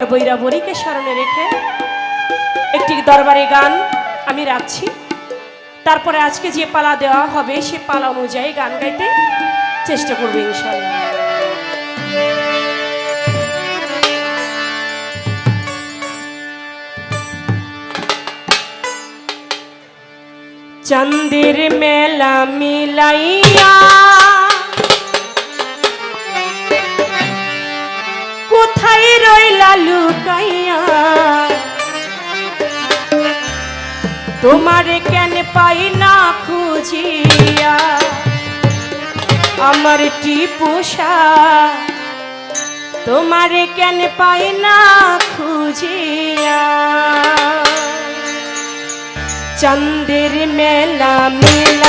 বৈরা বরিকে স্মরণে রেখে একটি দরবারে গান আমি রাখছি। তারপরে আজকে যে পালা দেওয়া হবে, সে পালা অনুযায়ী গান গাইতে চেষ্টা করব ইনশাল্লাহ চন্দের মেলা মিলাইয়া তোমারে কেন পাই না খুঁজিয়া? আমার টিপুষা তোমারে কেন পাই না খুঁজিয়া? চন্দের মেলা মিলাইয়া